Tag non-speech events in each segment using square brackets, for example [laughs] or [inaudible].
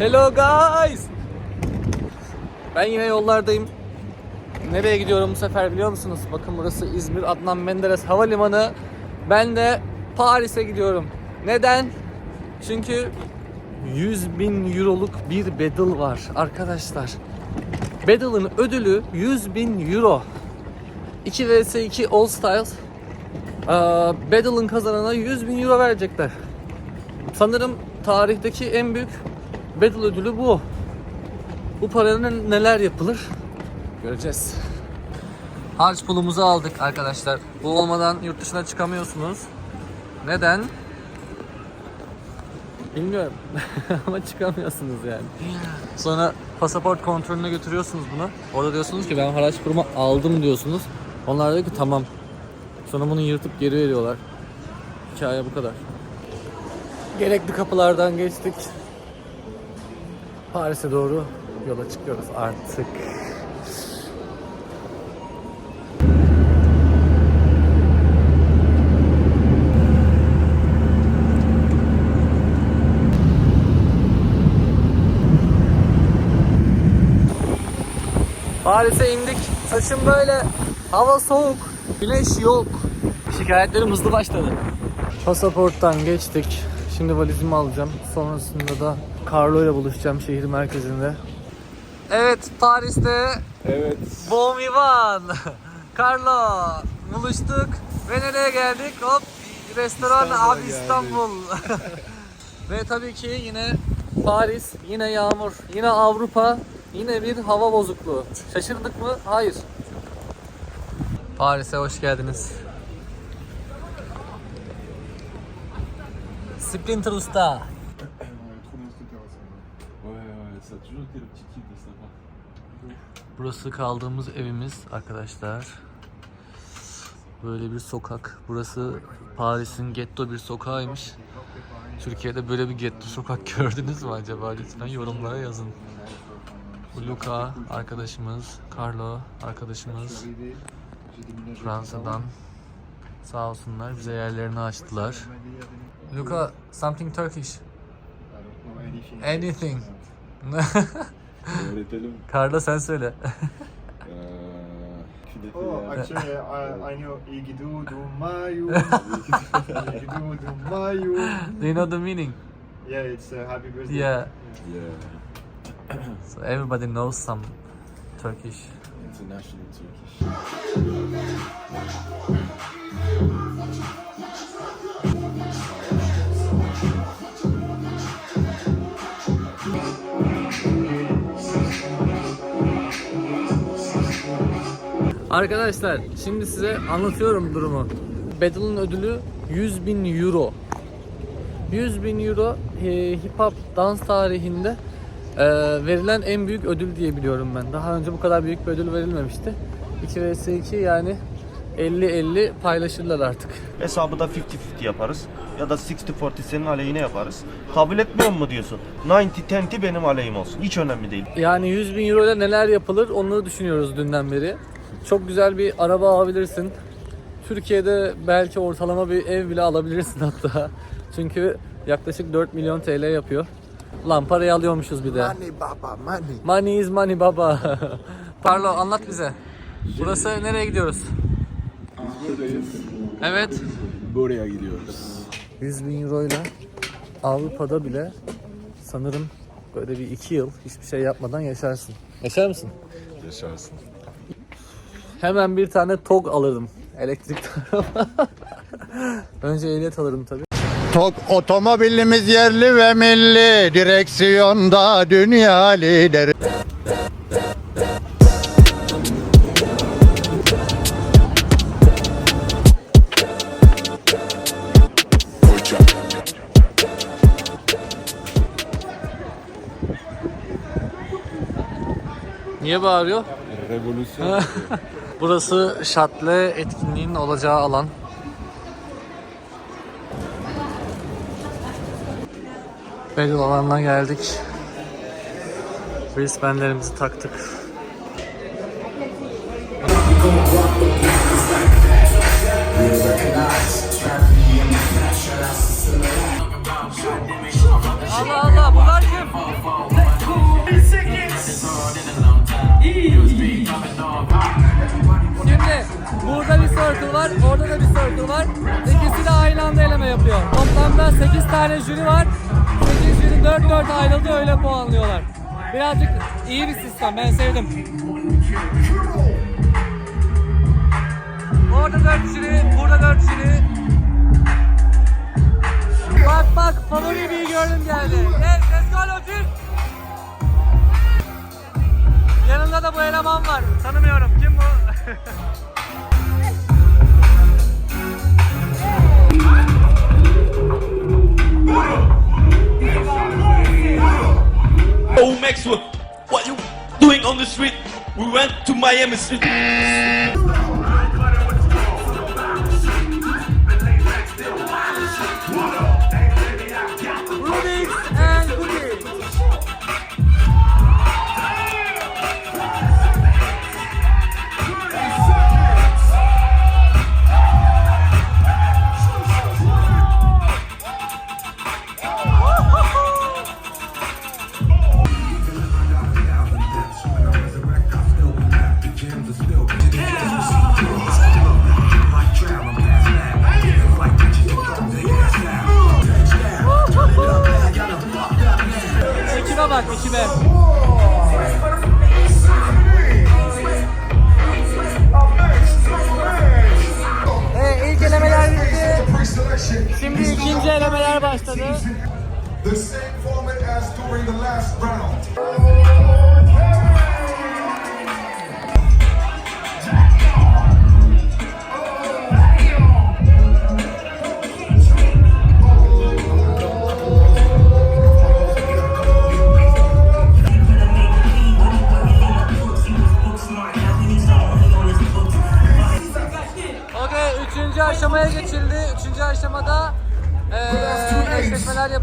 Hello guys. Ben yine yollardayım. Nereye gidiyorum bu sefer biliyor musunuz? Bakın burası İzmir Adnan Menderes Havalimanı. Ben de Paris'e gidiyorum. Neden? Çünkü 100 bin euroluk bir battle var arkadaşlar. Battle'ın ödülü 100 bin euro. 2 vs 2 All Styles. Battle'ın kazanana 100 bin euro verecekler. Sanırım tarihteki en büyük Battle ödülü bu. Bu parayla neler yapılır? Göreceğiz. Harç pulumuzu aldık arkadaşlar. Bu olmadan yurt dışına çıkamıyorsunuz. Neden? Bilmiyorum. [laughs] Ama çıkamıyorsunuz yani. Sonra pasaport kontrolüne götürüyorsunuz bunu. Orada diyorsunuz ki ben haraç kurumu aldım diyorsunuz. Onlar diyor ki tamam. Sonra bunu yırtıp geri veriyorlar. Hikaye bu kadar. Gerekli kapılardan geçtik. Paris'e doğru yola çıkıyoruz artık. Paris'e indik. Saçım böyle. Hava soğuk. Güneş yok. Şikayetlerim hızlı başladı. Pasaporttan geçtik. Şimdi valizimi alacağım. Sonrasında da Carlo ile buluşacağım şehir merkezinde. Evet Paris'te Evet. Bon vivant. Carlo buluştuk ve nereye geldik? Hop restoran İstanbul'a abi geldik. İstanbul. [laughs] ve tabii ki yine Paris, yine yağmur, yine Avrupa, yine bir hava bozukluğu. Şaşırdık mı? Hayır. Paris'e hoş geldiniz. Splinter Usta. Burası kaldığımız evimiz arkadaşlar. Böyle bir sokak. Burası Paris'in getto bir sokağıymış. Türkiye'de böyle bir getto sokak [laughs] gördünüz mü acaba? Lütfen yorumlara yazın. Luca arkadaşımız, Carlo arkadaşımız Fransa'dan sağ olsunlar bize yerlerini açtılar. Luca, something Turkish. Anything. Öğretelim. [laughs] Carlo sen söyle. Oh, actually, I, I know Igidu du Mayu. Igidu du Mayu. Do you know the meaning? Yeah, it's uh, happy birthday. Yeah. Yeah. So everybody knows some Turkish. International Turkish. Arkadaşlar şimdi size anlatıyorum durumu. Battle'ın ödülü 100 bin euro. 100 bin euro e, hip hop dans tarihinde e, verilen en büyük ödül diye biliyorum ben. Daha önce bu kadar büyük bir ödül verilmemişti. 2 vs 2 yani 50-50 paylaşırlar artık. Hesabı da 50-50 yaparız. Ya da 60-40 senin aleyhine yaparız. Kabul etmiyor mu diyorsun? 90-10 benim aleyhim olsun. Hiç önemli değil. Yani 100 bin euro ile neler yapılır onları düşünüyoruz dünden beri. Çok güzel bir araba alabilirsin. Türkiye'de belki ortalama bir ev bile alabilirsin [laughs] hatta. Çünkü yaklaşık 4 milyon TL yapıyor. Lan parayı alıyormuşuz bir de. Money baba, money. Money is money baba. [laughs] Carlo anlat bize. Burası nereye gidiyoruz? Evet. Buraya gidiyoruz. 100 bin euro ile Avrupa'da bile sanırım böyle bir iki yıl hiçbir şey yapmadan yaşarsın. Yaşar mısın? Yaşarsın. Hemen bir tane TOG alırdım. Elektrikli araba. [laughs] Önce ehliyet alırım tabii. Tok otomobilimiz yerli ve milli direksiyonda dünya lideri. Niye bağırıyor? Revolüsyon. [laughs] Burası Şatle etkinliğin olacağı alan. Battle alanına geldik. Wristbandlerimizi taktık. circle var, orada da bir circle var. İkisi de aynı anda eleme yapıyor. Toplamda 8 tane jüri var. 8 jüri 4 4 ayrıldı öyle puanlıyorlar. Birazcık iyi bir sistem ben sevdim. Orada 4 jüri, burada 4 jüri. Bak bak favori bir gördüm geldi. Yes, let's go Lotus. Yanında da bu eleman var. Tanımıyorum. Kim bu? [laughs] Oh Maxwell, what you doing on the street? We went to Miami Street.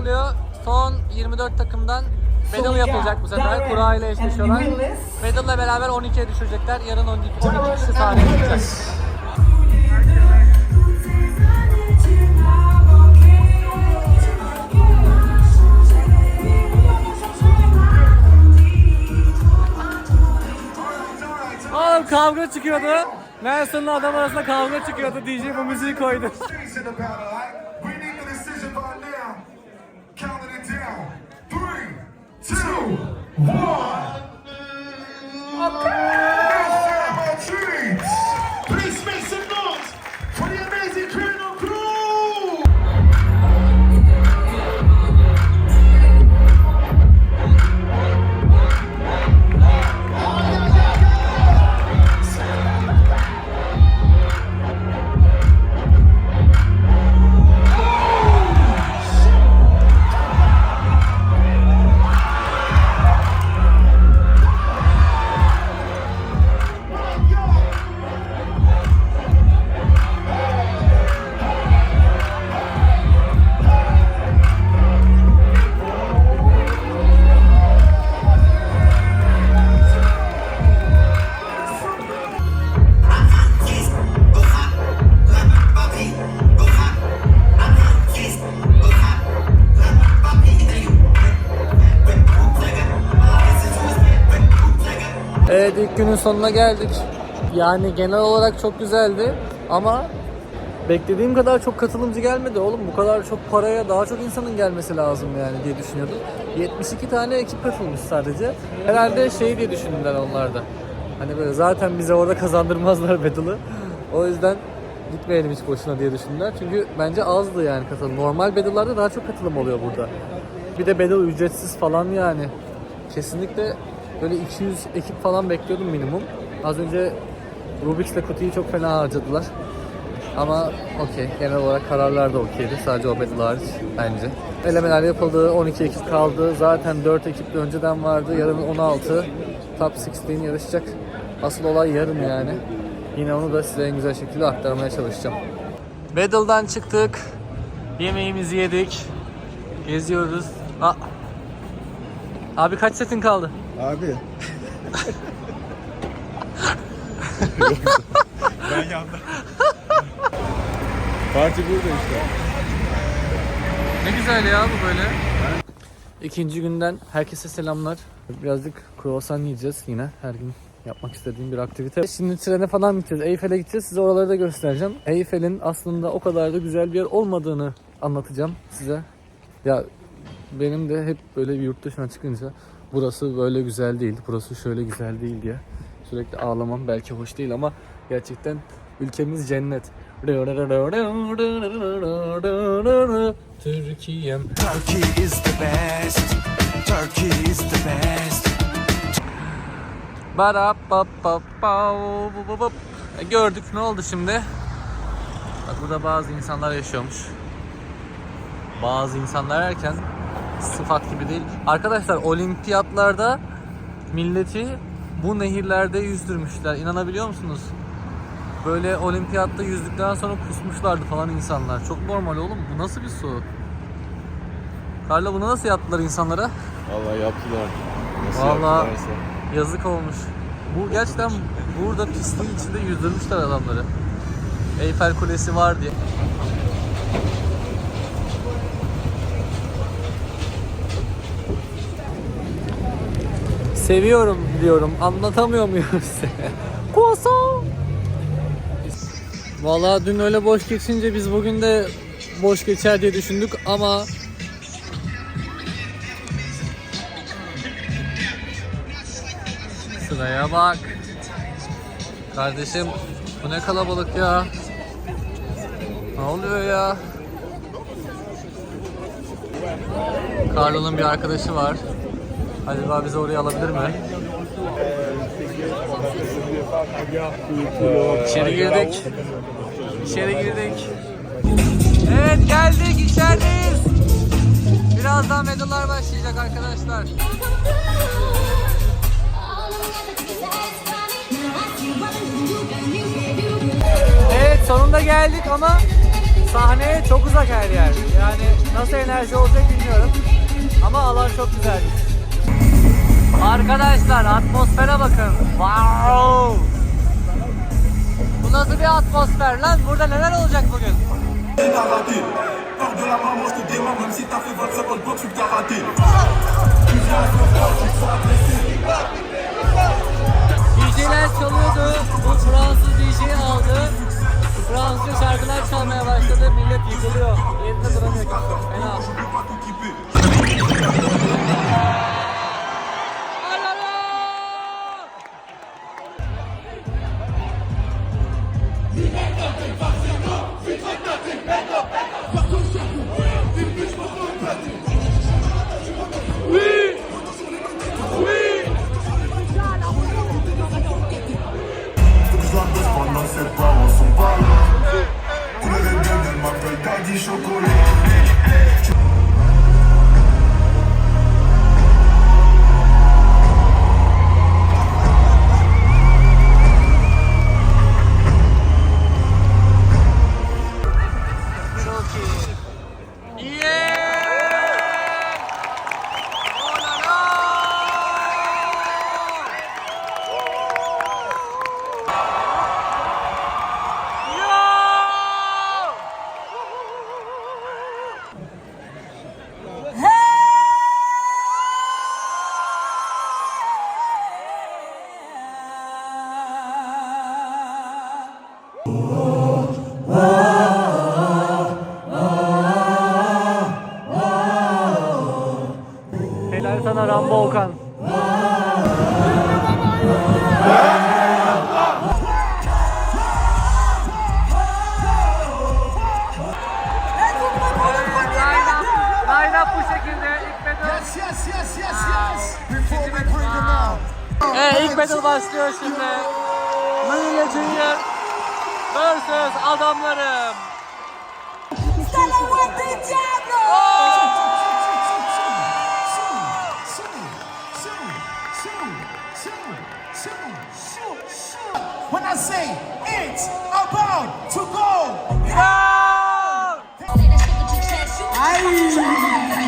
Yapılıyor. Son 24 takımdan battle yapılacak bu sefer. Kura ile eşleşiyorlar. Battle ile beraber 12'ye düşürecekler. Yarın 12, 12 kişi sahneye çıkacak. Oğlum kavga çıkıyordu. Nelson'la adam arasında kavga çıkıyordu. DJ bu müziği koydu. One. Evet ilk günün sonuna geldik. Yani genel olarak çok güzeldi ama beklediğim kadar çok katılımcı gelmedi oğlum. Bu kadar çok paraya daha çok insanın gelmesi lazım yani diye düşünüyordum. 72 tane ekip katılmış sadece. Herhalde şey diye düşündüler onlar da. Hani böyle zaten bize orada kazandırmazlar battle'ı. O yüzden gitmeyelim hiç boşuna diye düşündüler. Çünkü bence azdı yani katılım. Normal battle'larda daha çok katılım oluyor burada. Bir de battle ücretsiz falan yani. Kesinlikle böyle 200 ekip falan bekliyordum minimum. Az önce Rubik's ile Kuti'yi çok fena harcadılar. Ama okey. Genel olarak kararlar da okeydi. Sadece o battle hariç bence. Elemeler yapıldı. 12 ekip kaldı. Zaten 4 ekip de önceden vardı. Yarın 16. Top 16 yarışacak. Asıl olay yarın yani. Yine onu da size en güzel şekilde aktarmaya çalışacağım. Battle'dan çıktık. Yemeğimizi yedik. Geziyoruz. Aa. Abi kaç setin kaldı? Abi. Parti burada işte. Ne güzel ya bu böyle. İkinci günden herkese selamlar. Birazcık kruvasan yiyeceğiz yine her gün yapmak istediğim bir aktivite. Şimdi trene falan gideceğiz. Eyfel'e gideceğiz. Size oraları da göstereceğim. Eyfel'in aslında o kadar da güzel bir yer olmadığını anlatacağım size. Ya benim de hep böyle bir yurt dışına çıkınca burası böyle güzel değil, burası şöyle güzel değil diye sürekli ağlamam belki hoş değil ama gerçekten ülkemiz cennet. Türkiye'm. Turkey is the best. Turkey is the best. Gördük ne oldu şimdi? Bak burada bazı insanlar yaşıyormuş. Bazı insanlar erken sıfat gibi değil. Arkadaşlar olimpiyatlarda milleti bu nehirlerde yüzdürmüşler. İnanabiliyor musunuz? Böyle olimpiyatta yüzdükten sonra kusmuşlardı falan insanlar. Çok normal oğlum. Bu nasıl bir su? Karla bunu nasıl yaptılar insanlara? Vallahi yaptılar. Nasıl Vallahi- yaptılarsa. Yazık olmuş. Bu gerçekten burada pisliğin içinde yüzdürmüşler adamları. Eyfel Kulesi var diye. Seviyorum diyorum. Anlatamıyor muyum size? [laughs] Koso. Vallahi dün öyle boş geçince biz bugün de boş geçer diye düşündük ama Sıraya bak. Kardeşim bu ne kalabalık ya. Ne oluyor ya? Carlo'nun bir arkadaşı var. Acaba bizi oraya alabilir mi? İçeri girdik. İçeri girdik. Evet geldik içerideyiz. Birazdan medallar başlayacak arkadaşlar. Evet sonunda geldik ama sahneye çok uzak her yer. Yani nasıl enerji olacak bilmiyorum. Ama alan çok güzelmiş. Arkadaşlar atmosfere bakın. Wow! Bu nasıl bir atmosfer lan? Burada neler olacak bugün? T'as raté. Hors de la main, moi je te démarre, même si t'as fait 20 secondes, toi tu t'as raté. DJ'ler çalıyordu. Bu Fransız DJ'yi aldı. Fransızca şarkılar çalmaya başladı. Millet yıkılıyor. Yerinde duramıyor. Fena. সকলে Helal sana Rambo Okan. Yes, yes, yes, yes. Before we bring them out. Evet ilk battle başlıyor şimdi. Mınya Junior vs adamlarım. When I say it's about to go Go! Arkadaşlar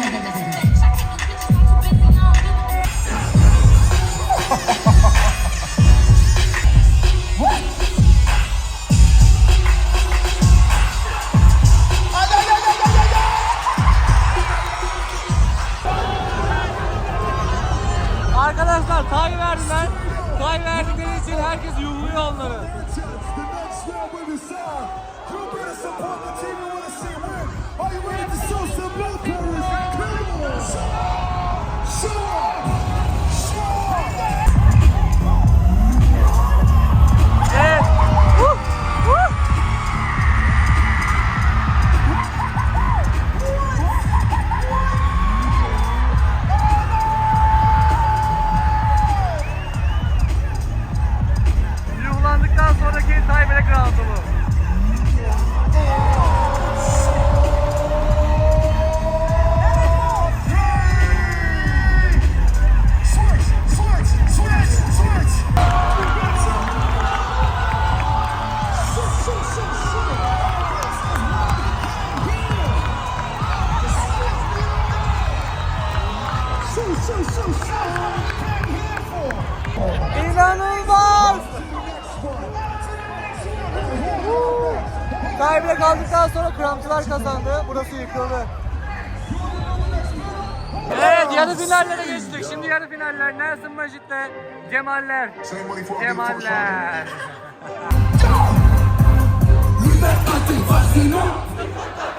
decide. You better support the team you want to see win. Are you ready to show some love, Paris? Evet. Cemaller. Cemaller. [laughs]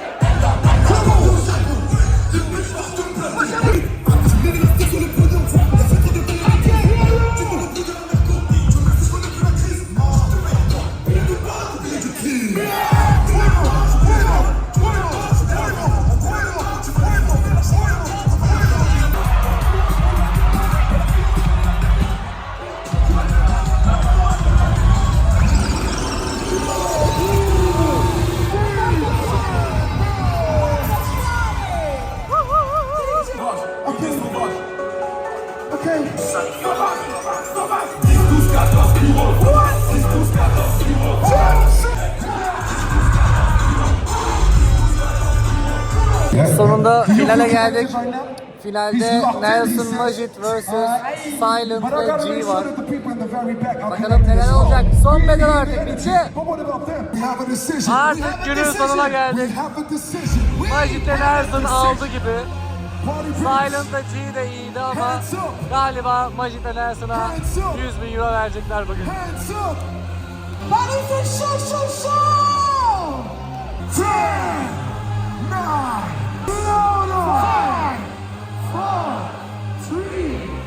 Sonunda finale geldik. Finalde Nelson Majid vs. Silent ve G var. Bakalım neler olacak. Son bedel artık bitti. Artık günün sonuna geldik. Majid de Nelson aldı gibi. Silent da G de iyiydi ama galiba Majid de Nelson'a 100 bin euro verecekler bugün. Ten, nine, five, four, three.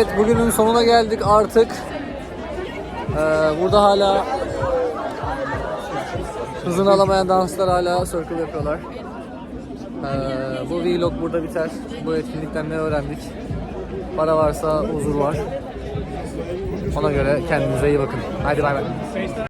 Evet bugünün sonuna geldik artık. Ee, burada hala hızını alamayan danslar hala circle yapıyorlar. Ee, bu vlog burada biter. Bu etkinlikten ne öğrendik? Para varsa huzur var. Ona göre kendinize iyi bakın. Hadi bay bay.